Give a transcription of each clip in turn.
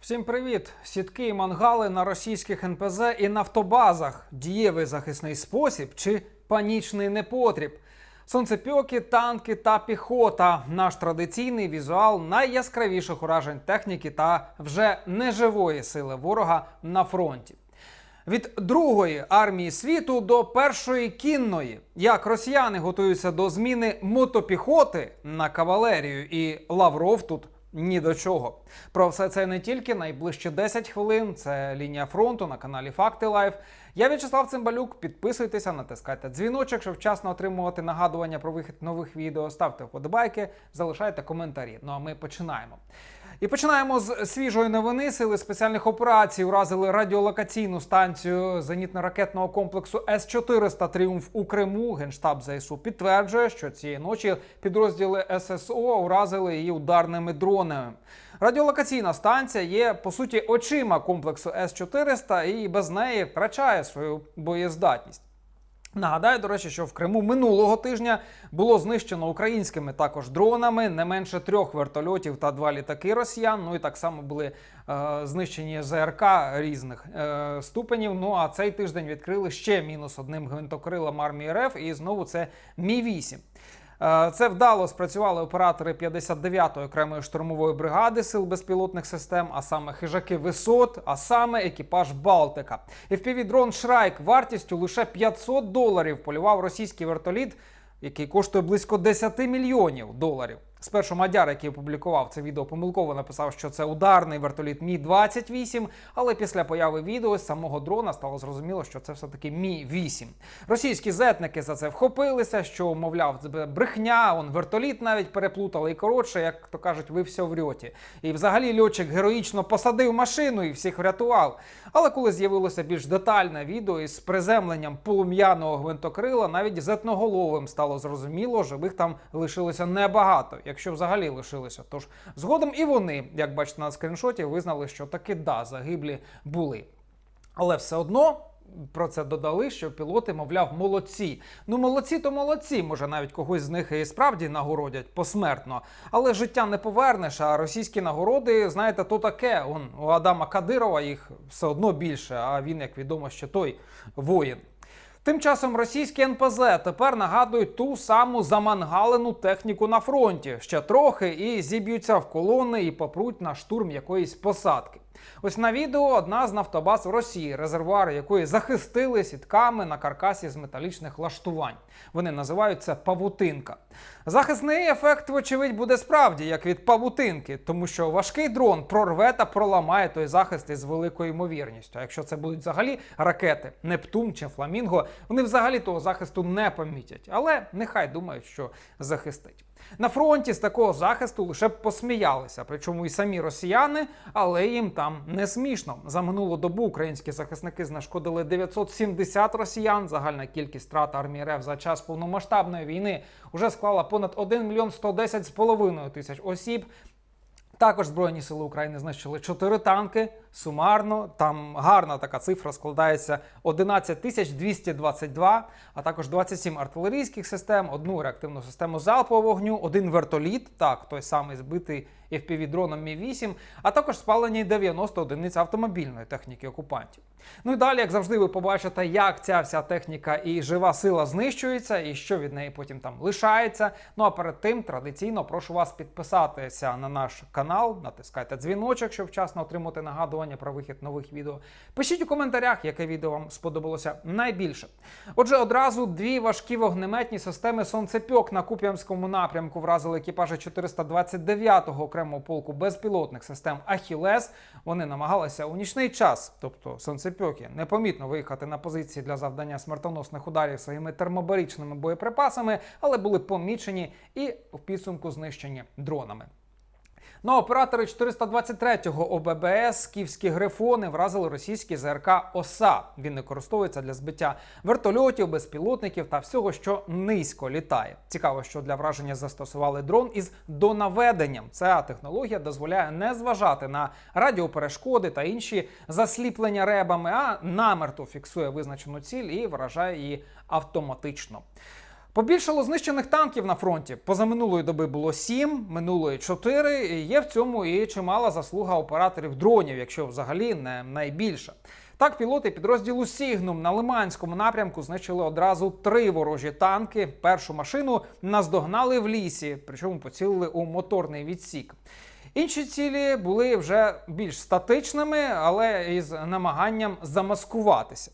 Всім привіт! Сітки і мангали на російських НПЗ і нафтобазах. Дієвий захисний спосіб чи панічний непотріб. Сонцепьоки, танки та піхота. Наш традиційний візуал найяскравіших уражень техніки та вже неживої сили ворога на фронті. Від другої армії світу до першої кінної, як росіяни готуються до зміни мотопіхоти на кавалерію, і Лавров тут ні до чого. Про все це не тільки найближчі 10 хвилин. Це лінія фронту на каналі Факти Лайф. Я В'ячеслав Цимбалюк. Підписуйтеся, натискайте дзвіночок, щоб вчасно отримувати нагадування про вихід нових відео. Ставте вподобайки, залишайте коментарі. Ну а ми починаємо. І починаємо з свіжої новини. Сили спеціальних операцій уразили радіолокаційну станцію зенітно-ракетного комплексу С-400 Тріумф у Криму. Генштаб ЗСУ підтверджує, що цієї ночі підрозділи ССО уразили її ударними дронами. Радіолокаційна станція є по суті очима комплексу С-400 і без неї втрачає свою боєздатність. Нагадаю, до речі, що в Криму минулого тижня було знищено українськими також дронами не менше трьох вертольотів та два літаки росіян. Ну і так само були е, знищені ЗРК різних е, ступенів. Ну а цей тиждень відкрили ще мінус одним гвинтокрилом армії РФ, і знову це Мі 8 Е, Це вдало спрацювали оператори 59-ї окремої штурмової бригади сил безпілотних систем, а саме хижаки висот, а саме екіпаж Балтика. FPV-дрон Шрайк вартістю лише 500 доларів полював російський вертоліт, який коштує близько 10 мільйонів доларів. Спершу Мадяр, який опублікував це відео, помилково написав, що це ударний вертоліт Мі 28 але після появи відео з самого дрона стало зрозуміло, що це все таки Мі 8 Російські зетники за це вхопилися, що мовляв, це брехня, он вертоліт навіть переплутали. І коротше, як то кажуть, ви все врьоті. І взагалі льотчик героїчно посадив машину і всіх врятував. Але коли з'явилося більш детальне відео із приземленням полум'яного гвинтокрила, навіть зетноголовим стало зрозуміло, живих там лишилося небагато, якщо взагалі лишилося. Тож згодом і вони, як бачите на скріншоті, визнали, що таки да, загиблі були. Але все одно. Про це додали, що пілоти, мовляв, молодці. Ну, молодці, то молодці. Може, навіть когось з них і справді нагородять посмертно. Але життя не повернеш. А російські нагороди, знаєте, то таке. Он у Адама Кадирова їх все одно більше. А він, як відомо, ще той воїн. Тим часом російські НПЗ тепер нагадують ту саму замангалену техніку на фронті. Ще трохи і зіб'ються в колони і попруть на штурм якоїсь посадки. Ось на відео одна з нафтобаз в Росії, резервуари якої захистили сітками на каркасі з металічних лаштувань. Вони називають це павутинка. Захисний ефект, вочевидь, буде справді як від павутинки, тому що важкий дрон прорве та проламає той захист із великою ймовірністю. А якщо це будуть взагалі ракети Нептун чи Фламінго, вони взагалі того захисту не помітять. Але нехай думають, що захистить. На фронті з такого захисту лише б посміялися, причому і самі росіяни, але їм там не смішно. За минулу добу українські захисники знешкодили 970 росіян. Загальна кількість втрат армії РФ за час повномасштабної війни вже склала понад 1 мільйон 110 з половиною тисяч осіб. Також Збройні сили України знищили 4 танки. Сумарно там гарна така цифра складається 11 тисяч 222, а також 27 артилерійських систем, одну реактивну систему залпового вогню, один вертоліт, так той самий збитий FPV-дроном Мі-8, а також спалені 90 одиниць автомобільної техніки окупантів. Ну і далі, як завжди, ви побачите, як ця вся техніка і жива сила знищується, і що від неї потім там лишається. Ну а перед тим традиційно прошу вас підписатися на наш канал, натискайте дзвіночок, щоб вчасно отримати нагадування про вихід нових відео. Пишіть у коментарях, яке відео вам сподобалося найбільше. Отже, одразу дві важкі вогнеметні системи сонцепьок на Куп'янському напрямку вразили екіпажі 429-го окремого полку безпілотних систем Ахілес. Вони намагалися у нічний час, тобто сонцепьоки, непомітно виїхати на позиції для завдання смертоносних ударів своїми термобаричними боєприпасами, але були помічені і в підсумку знищені дронами. Ну, оператори 423-го ОББС київські грифони вразили російський ЗРК ОСА. Він використовується для збиття вертольотів, безпілотників та всього, що низько літає. Цікаво, що для враження застосували дрон із донаведенням. Ця технологія дозволяє не зважати на радіоперешкоди та інші засліплення ребами, а намертво фіксує визначену ціль і вражає її автоматично. Побільшало знищених танків на фронті. Позаминулої доби було 7, минулої 4. І є в цьому і чимала заслуга операторів дронів, якщо взагалі не найбільша. Так, пілоти підрозділу Сігнум на Лиманському напрямку знищили одразу три ворожі танки. Першу машину наздогнали в лісі, причому поцілили у моторний відсік. Інші цілі були вже більш статичними, але із намаганням замаскуватися.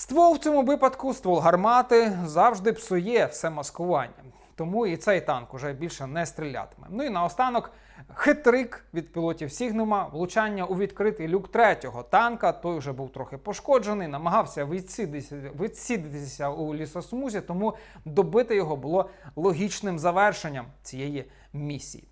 Ствол в цьому випадку, ствол гармати, завжди псує все маскування. Тому і цей танк уже більше не стрілятиме. Ну і наостанок хитрик від пілотів Сігнума, влучання у відкритий люк третього танка. Той вже був трохи пошкоджений, намагався відсідитися, у лісосмузі, тому добити його було логічним завершенням цієї місії.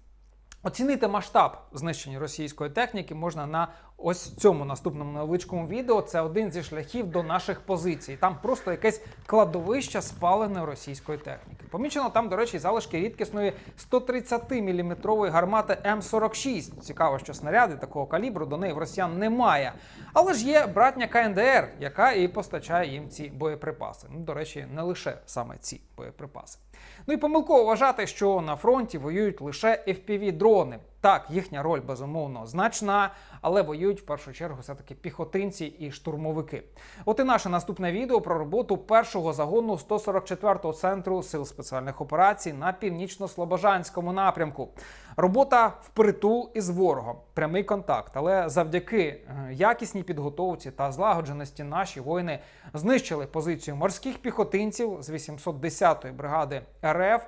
Оцінити масштаб знищення російської техніки можна на ось цьому наступному невеличкому відео. Це один зі шляхів до наших позицій. Там просто якесь кладовище спаленої російської техніки. Помічено там, до речі, залишки рідкісної 130-мм гармати М46. Цікаво, що снаряди такого калібру до неї в росіян немає. Але ж є братня КНДР, яка і постачає їм ці боєприпаси. Ну, до речі, не лише саме ці боєприпаси. Ну і помилково вважати, що на фронті воюють лише FPV-дрони. Так, їхня роль безумовно значна, але воюють в першу чергу все-таки піхотинці і штурмовики. От і наше наступне відео про роботу першого загону 144-го центру сил спеціальних операцій на північно-слобожанському напрямку. Робота впритул із ворогом, прямий контакт. Але завдяки е, якісній підготовці та злагодженості наші воїни знищили позицію морських піхотинців з 810-ї бригади РФ.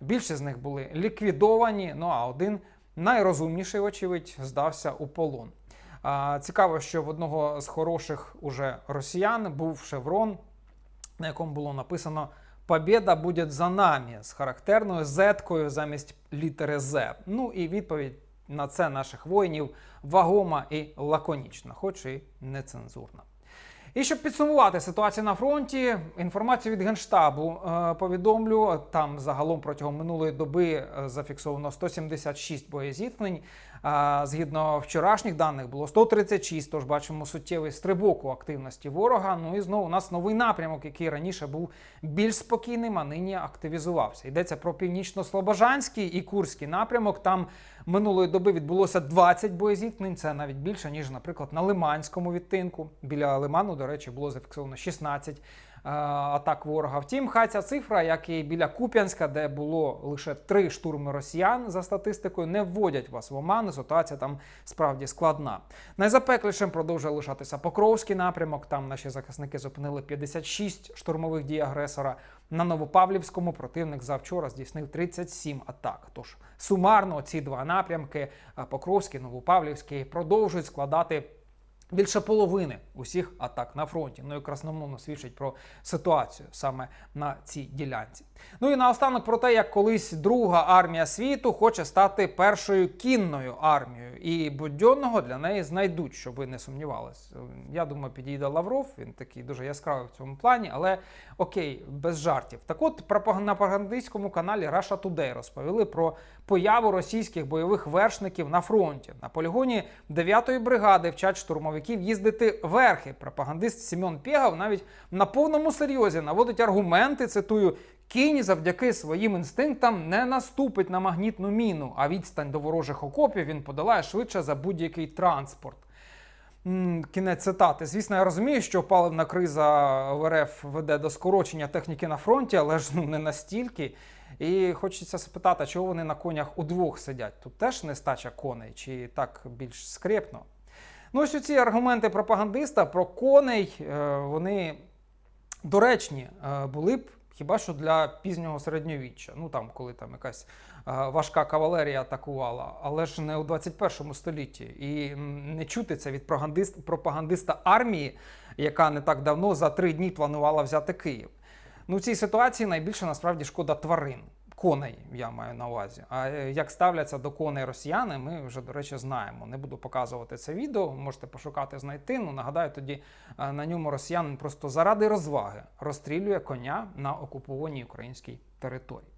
Більше з них були ліквідовані. Ну а один найрозумніший, очевидь, здався у полон. Цікаво, що в одного з хороших уже росіян був шеврон, на якому було написано Побєда буде за нами з характерною зеткою замість літери З. Ну і відповідь на це наших воїнів вагома і лаконічна, хоч і нецензурна. І щоб підсумувати ситуацію на фронті, інформацію від Генштабу е, повідомлю. Там загалом протягом минулої доби е, зафіксовано 176 боєзіткнень. Згідно вчорашніх даних було 136, тож бачимо суттєвий стрибок у активності ворога. Ну і знову у нас новий напрямок, який раніше був більш спокійним, а нині активізувався. Йдеться про північно-слобожанський і Курський напрямок. Там минулої доби відбулося 20 боєзіткнень. Це навіть більше ніж, наприклад, на Лиманському відтинку. Біля Лиману, до речі, було зафіксовано 16 е, атак ворога. Втім, хай ця цифра, як і біля Куп'янська, де було лише три штурми росіян за статистикою, не вводять вас в оману. Ситуація там справді складна. Найзапеклішим продовжує лишатися Покровський напрямок. Там наші захисники зупинили 56 штурмових дій агресора. На Новопавлівському противник завчора здійснив 37 атак. Тож сумарно ці два напрямки а, Покровський, Новопавлівський продовжують складати. Більше половини усіх атак на фронті. Ну і красномовно свідчить про ситуацію саме на цій ділянці. Ну і наостанок про те, як колись друга армія світу хоче стати першою кінною армією, і будьонного для неї знайдуть, щоб ви не сумнівались. Я думаю, підійде Лавров. Він такий дуже яскравий в цьому плані, але окей, без жартів. Так от на пропагандистському каналі Russia Today розповіли про появу російських бойових вершників на фронті. На полігоні 9-ї бригади вчать штурмовиків їздити верхи. Пропагандист Сімон Пєгав навіть на повному серйозі наводить аргументи. Цитую. Кінь завдяки своїм інстинктам не наступить на магнітну міну, а відстань до ворожих окопів він подолає швидше за будь-який транспорт. Кінець цитати. Звісно, я розумію, що паливна криза в РФ веде до скорочення техніки на фронті, але ж ну не настільки. І хочеться спитати, чого вони на конях удвох сидять? Тут теж нестача коней, чи так більш скрепно? Ну, ось ці аргументи пропагандиста про коней, е, вони доречні е, були б хіба що для пізнього середньовіччя. Ну там, коли там якась е, важка кавалерія атакувала, але ж не у 21 столітті. І не чути це від пропагандист, пропагандиста армії, яка не так давно за три дні планувала взяти Київ. Ну, в цій ситуації найбільше насправді шкода тварин. Коней я маю на увазі. А е, як ставляться до коней росіяни, ми вже, до речі, знаємо. Не буду показувати це відео, можете пошукати, знайти. Ну, нагадаю, тоді е, на ньому росіянин просто заради розваги розстрілює коня на окупованій українській території.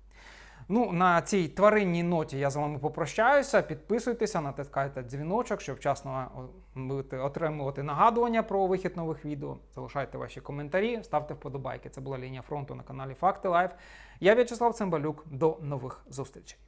Ну, на цій тваринній ноті я з вами попрощаюся. Підписуйтеся, натискайте дзвіночок, щоб вчасно будете отримувати нагадування про вихід нових відео. Залишайте ваші коментарі, ставте вподобайки. Це була лінія фронту на каналі Факти Лайф. Я В'ячеслав Цимбалюк. До нових зустрічей.